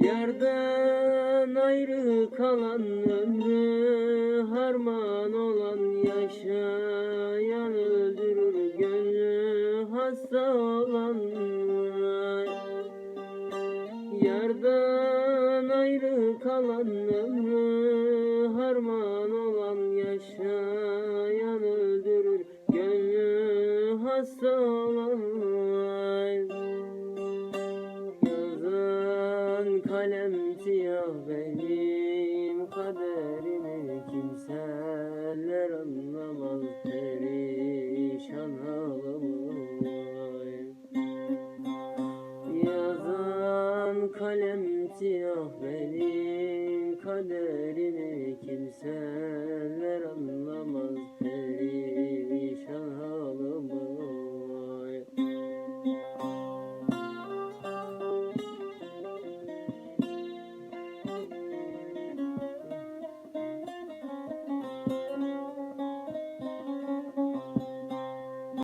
Yerden ayrı kalan ömrü harman olan yaşayan öldürür gönlü hasta olan. Yerden ayrı kalan ömrü harman olan yaşayan öldürür gönlü hasta olan kalem siyah benim kaderimi kimseler anlamaz perişan ağlamay. Yazan kalem siyah benim kaderimi kimseler